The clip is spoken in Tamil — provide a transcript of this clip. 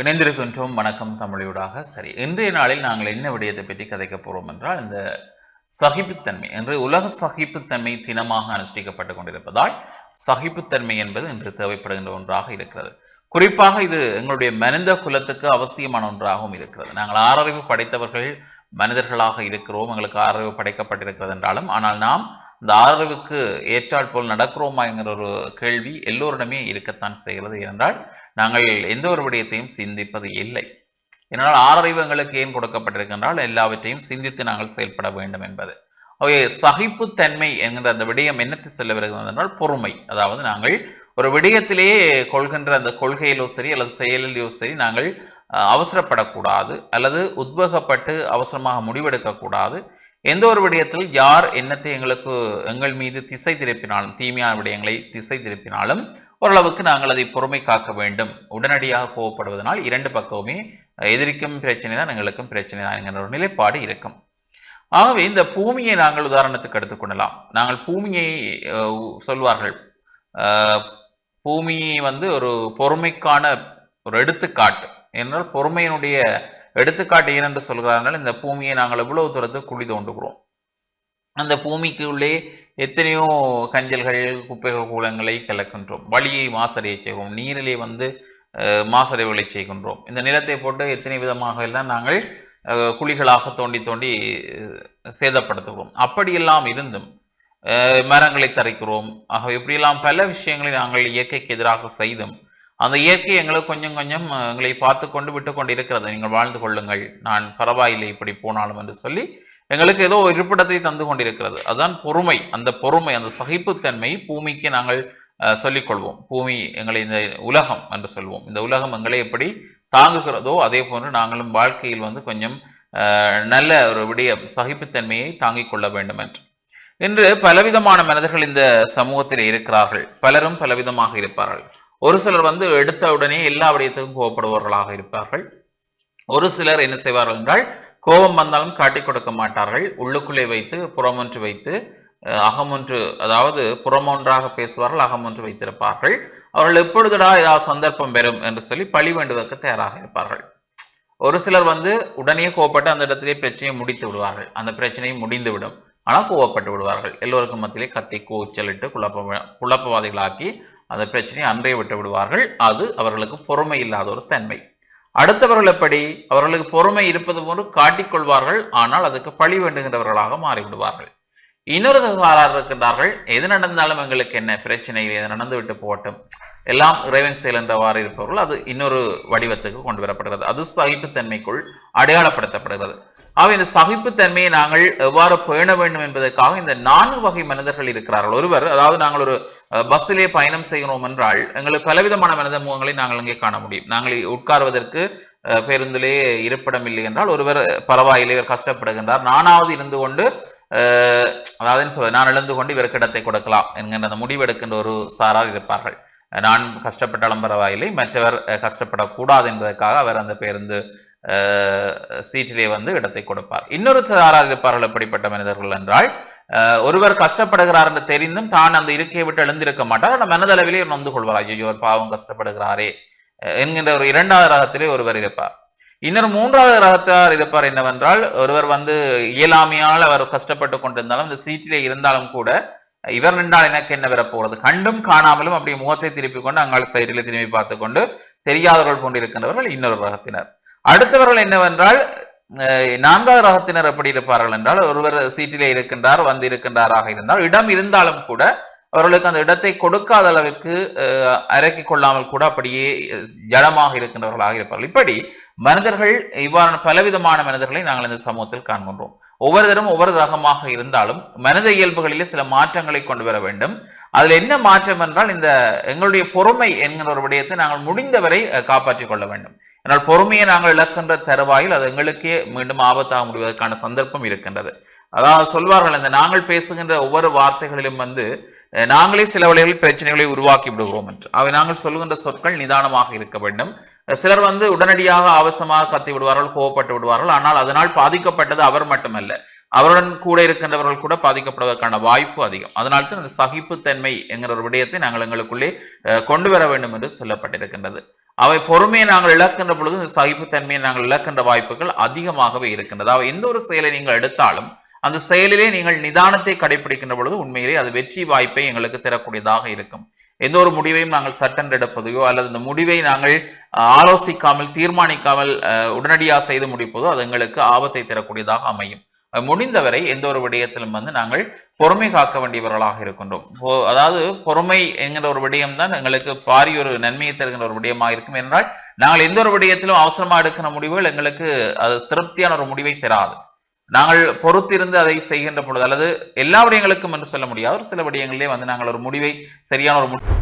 இணைந்திருக்கின்றோம். வணக்கம் தமிழோடாக சரி இன்றைய நாளில் நாங்கள் என்ன விடயத்தை பற்றி கதைக்க போகிறோம் என்றால் இந்த சகிப்புத்தன்மை என்று உலக சகிப்புத்தன்மை தினமாக அனுஷ்டிக்கப்பட்டு கொண்டிருப்பதால் சகிப்புத்தன்மை என்பது இன்று தேவைப்படுகின்ற ஒன்றாக இருக்கிறது. குறிப்பாக இது எங்களுடைய மனித குலத்துக்கு அவசியமான ஒன்றாகவும் இருக்கிறது. நாங்கள் ஆறறிவு படைத்தவர்கள் மனிதர்களாக இருக்கிறோம். எங்களுக்கு ஆறறிவு படைக்கப்பட்டிருக்கிறது என்றாலும் ஆனால் நாம் இந்த ஆறறிவுக்கு ஏற்றாற் போல் நடக்கிறோமா என்கிற ஒரு கேள்வி எல்லோரிடமே இருக்கத்தான் செய்கிறது. என்றால் நாங்கள் எந்த ஒரு விடயத்தையும் சிந்திப்பது இல்லை. இதனால் ஆறறிவு எங்களுக்கு ஏன் கொடுக்கப்பட்டிருக்கின்றால் எல்லாவற்றையும் சிந்தித்து நாங்கள் செயல்பட வேண்டும் என்பது. சகிப்புத்தன்மை என்கிற அந்த விடயம் என்னத்தை சொல்ல வருகிறது என்றால் பொறுமை. அதாவது நாங்கள் ஒரு விடயத்திலேயே கொள்கின்ற அந்த கொள்கையிலோ சரி அல்லது செயலிலோ சரி நாங்கள் அவசரப்படக்கூடாது அல்லது உத்வேகப்பட்டு அவசரமாக முடிவெடுக்கக்கூடாது. எந்த ஒரு விடயத்தில் யார் என்னத்தை எங்களுக்கு எங்கள் மீது திசை திருப்பினாலும் தீமையான விடயங்களை திசை திருப்பினாலும் ஓரளவுக்கு நாங்கள் அதை பொறுமை காக்க வேண்டும். உடனடியாக கோவப்படுவதனால் இரண்டு பக்கமுமே எதிரிக்கும் பிரச்சனை தான் எங்களுக்கும் பிரச்சனை தான் என்கிற ஒரு நிலைப்பாடு இருக்கும். ஆகவே இந்த பூமியை நாங்கள் உதாரணத்துக்கு எடுத்துக்கொள்ளலாம் நாங்கள் பூமியை சொல்வார்கள். பூமியை வந்து ஒரு பொறுமைக்கான ஒரு எடுத்துக்காட்டு. என்றால் பொறுமையினுடைய எடுத்துக்காட்டு ஏனென்று சொல்கிறார்கள் இந்த பூமியை நாங்கள் எவ்வளவு தூரத்துக்கு குழி தோண்டுகிறோம்? அந்த பூமிக்கு உள்ளே எத்தனையோ கஞ்சல்கள் குப்பைகள் கூலங்களை கலக்கின்றோம். வழியை மாசடைய செய்வோம் நீரிலே வந்து மாசடைவுகளை செய்கின்றோம். இந்த நிலத்தை போட்டு எத்தனை விதமாக எல்லாம் நாங்கள் குழிகளாக தோண்டி தோண்டி சேதப்படுத்துகிறோம். அப்படியெல்லாம் இருந்தும் மரங்களை தரைக்கிறோம். ஆக இப்படியெல்லாம் பல விஷயங்களை நாங்கள் இயற்கைக்கு எதிராக செய்தும் அந்த இயற்கை எங்களை கொஞ்சம் கொஞ்சம் எங்களை பார்த்து கொண்டு விட்டு கொண்டு இருக்கிறது நீங்கள் வாழ்ந்து கொள்ளுங்கள். நான் பரவாயில்லை இப்படி போனாலும் என்று சொல்லி எங்களுக்கு ஏதோ ஒரு இருப்பிடத்தை தந்து கொண்டிருக்கிறது. அதுதான் பொறுமை. அந்த பொறுமை அந்த சகிப்புத்தன்மை பூமிக்கு நாங்கள் அஹ், பூமி எங்களை இந்த உலகம் என்று சொல்வோம். இந்த உலகம் எங்களை எப்படி தாங்குகிறதோ அதே போன்று நாங்களும் வாழ்க்கையில் வந்து கொஞ்சம் நல்ல ஒரு விடிய சகிப்புத்தன்மையை தாங்கிக் கொள்ள வேண்டும் என்று இன்று பலவிதமான மனிதர்கள் இந்த சமூகத்தில் இருக்கிறார்கள். பலரும் பலவிதமாக இருப்பார்கள். ஒரு சிலர் வந்து எடுத்த உடனே எல்லா விடயத்துக்கும் கோவப்படுபவர்களாக இருப்பார்கள். ஒரு சிலர் என்ன செய்வார்கள் என்றால் கோபம் வந்தாலும் காட்டிக் கொடுக்க மாட்டார்கள். உள்ளுக்குள்ளே வைத்து புறமொன்று வைத்து அகமொன்று அதாவது புறமொன்றாக பேசுவார்கள் அகமொன்று வைத்திருப்பார்கள். அவர்கள் எப்பொழுதுடா ஏதாவது சந்தர்ப்பம் பெறும் என்று சொல்லி பழி வேண்டுவதற்கு தயாராக இருப்பார்கள். ஒரு சிலர் வந்து உடனே கோவப்பட்டு அந்த இடத்திலே பிரச்சனையை முடித்து விடுவார்கள். அந்த பிரச்சனையை முடிந்து விடும் ஆனால் கோவப்பட்டு விடுவார்கள். எல்லோருக்கும் மத்தியிலே கத்தி கூச்சலிட்டு குழப்ப குழப்பவாதிகளாக்கி அந்த பிரச்சனையை அன்றே விட்டு விடுவார்கள். அது அவர்களுக்கு பொறுமை இல்லாத ஒரு தன்மை. அடுத்தவர்கள் எப்படி? அவர்களுக்கு பொறுமை இருப்பது போன்று காட்டிக்கொள்வார்கள் ஆனால் அதுக்கு பழி வேண்டுகின்றவர்களாக மாறிவிடுவார்கள். இன்னொரு தகவலாளர் இருக்கின்றார்கள். எது நடந்தாலும் எங்களுக்கு என்ன பிரச்சனை? இல்லை, எது நடந்து விட்டு போகட்டும். எல்லாம் இறைவன் செயல் என்றவாறு இருப்பவர்கள். அது இன்னொரு வடிவத்துக்கு கொண்டு வரப்படுகிறது. அது சகிப்புத்தன்மைக்குள் அடையாளப்படுத்தப்படுகிறது. ஆக இந்த சகிப்புத்தன்மையை நாங்கள் எவ்வாறு பேண வேண்டும் என்பதற்காக இந்த நான்கு வகை மனிதர்கள் இருக்கிறார்கள். ஒருவர் அதாவது நாங்கள் ஒரு பஸ்ஸிலே பயணம் செய்கிறோம் என்றால் எங்களுக்கு பலவிதமான மனித முகங்களை நாங்கள் இங்கே காண முடியும். நாங்கள் உட்கார்வதற்கு பேருந்திலே இருப்பிடம் இல்லை என்றால் ஒருவர் பரவாயில்லை இவர் கஷ்டப்படுகின்றார். நானாவது இருந்து கொண்டு அதாவது என்ன சொல்வது நான் எழுந்து கொண்டு இவருக்கு இடத்தை கொடுக்கலாம் என்கின்ற அந்த முடிவெடுக்கின்ற ஒரு சாரார் இருப்பார்கள். நான் கஷ்டப்பட்டாலும் பரவாயில்லை மற்றவர் கஷ்டப்படக்கூடாது என்பதற்காக அவர் அந்த பேருந்து சீட்டிலே வந்து இடத்தை கொடுப்பார். இன்னொரு சாரார் இருப்பார்கள் எப்படிப்பட்ட மனிதர்கள் என்றால் ஒருவர் கஷ்டப்படுகிறார் என்று தெரிந்தும் தான் அந்த இருக்கையை விட்டு எழுந்திருக்க மாட்டார். ஆனால் மனதளவிலே நொந்து கொள்வார். ஐயோ பாவம் கஷ்டப்படுகிறாரே என்கின்ற ஒரு இரண்டாவது ரகத்திலே ஒருவர் இருப்பார். இன்னொரு மூன்றாவது ரகத்தார் இருப்பார் என்னவென்றால் ஒருவர் வந்து இயலாமையால் அவர் கஷ்டப்பட்டு கொண்டிருந்தாலும் இந்த சீட்டிலே இருந்தாலும் கூட இவர் நின்றால் எனக்கு என்ன வரப்போறது கண்டும் காணாமலும் அப்படியே முகத்தை திருப்பி கொண்டு அங்காள் சைடில் திரும்பி பார்த்து கொண்டு தெரியாதவர்கள் கொண்டிருக்கின்றவர்கள் இன்னொரு ரகத்தினர். அடுத்தவர்கள் என்னவென்றால் நான்காவது ரகத்தினர் எப்படி இருப்பார்கள் என்றால் ஒருவர் சீட்டிலே இருக்கின்றார் வந்து இருக்கின்றாராக இருந்தால் இடம் இருந்தாலும் கூட அவர்களுக்கு அந்த இடத்தை கொடுக்காத அளவுக்கு அஹ், அரக்கிக் கொள்ளாமல் கூட அப்படியே ஜடமாக இருக்கின்றவர்களாக இருப்பார்கள். இப்படி மனிதர்கள் இவ்வாறான பலவிதமான மனிதர்களை நாங்கள் இந்த சமூகத்தில் காண்கின்றோம். ஒவ்வொருத்தரும் ஒவ்வொரு ரகமாக இருந்தாலும் மனித இயல்புகளிலே சில மாற்றங்களை கொண்டு வர வேண்டும். அதில் என்ன மாற்றம் என்றால் இந்த எங்களுடைய பொறுமை என்கிற ஒரு விடயத்தை நாங்கள் முடிந்தவரை காப்பாற்றிக் கொள்ள வேண்டும். ஆனால் பொறுமையை நாங்கள் இழக்கின்ற தருவாயில் அது எங்களுக்கே மீண்டும் ஆபத்தாக முடிவதற்கான சந்தர்ப்பம் இருக்கின்றது. அதாவது சொல்வார்கள் இந்த நாங்கள் பேசுகின்ற ஒவ்வொரு வார்த்தைகளிலும் வந்து நாங்களே சில வழிகளில் பிரச்சனைகளை உருவாக்கி விடுகிறோம் என்று. அவை நாங்கள் சொல்லுகின்ற சொற்கள் நிதானமாக இருக்க வேண்டும். சிலர் வந்து உடனடியாக அவசமாக கத்தி விடுவார்கள் கோவப்பட்டு விடுவார்கள். ஆனால் அதனால் பாதிக்கப்பட்டது அவர் மட்டுமல்ல. அவருடன் கூட இருக்கின்றவர்கள் கூட பாதிக்கப்படுவதற்கான வாய்ப்பு அதிகம். அதனால தான் அந்த சகிப்புத்தன்மை என்கிற ஒரு விடயத்தை நாங்கள் எங்களுக்குள்ளே கொண்டு வர வேண்டும் என்று சொல்லப்பட்டிருக்கின்றது. அவை பொறுமையை நாங்கள் இழக்கின்ற பொழுது இந்த சகிப்புத்தன்மையை நாங்கள் இழக்கின்ற வாய்ப்புகள் அதிகமாகவே இருக்கின்றது. அவை எந்த ஒரு செயலை நீங்கள் எடுத்தாலும் அந்த செயலிலே நீங்கள் நிதானத்தை கடைபிடிக்கின்ற பொழுது உண்மையிலே அது வெற்றி வாய்ப்பை எங்களுக்கு தரக்கூடியதாக இருக்கும். எந்த ஒரு முடிவையும் நாங்கள் சட்டென்று எடுப்பதையோ அல்லது இந்த முடிவை நாங்கள் ஆலோசிக்காமல் தீர்மானிக்காமல் உடனடியாக செய்து முடிப்பதோ அது எங்களுக்கு ஆபத்தை தரக்கூடியதாக அமையும். முடிந்தவரை எந்த ஒரு விடயத்திலும் வந்து நாங்கள் பொறுமை காக்க வேண்டியவர்களாக இருக்கின்றோம். அதாவது பொறுமை என்கிற ஒரு விடயம் தான் எங்களுக்கு பாரிய ஒரு நன்மையை தருகின்ற ஒரு விடயமாக இருக்கும். என்றால் நாங்கள் எந்த ஒரு விடயத்திலும் அவசரமா எடுக்கிற முடிவுகள் எங்களுக்கு அது திருப்தியான ஒரு முடிவை தராது. நாங்கள் பொறுத்திருந்து அதை செய்கின்ற பொழுது அல்லது எல்லா விடயங்களுக்கும் என்று சொல்ல முடியாது. ஒரு சில விடயங்களிலே வந்து நாங்கள் ஒரு முடிவை சரியான ஒரு முடிவு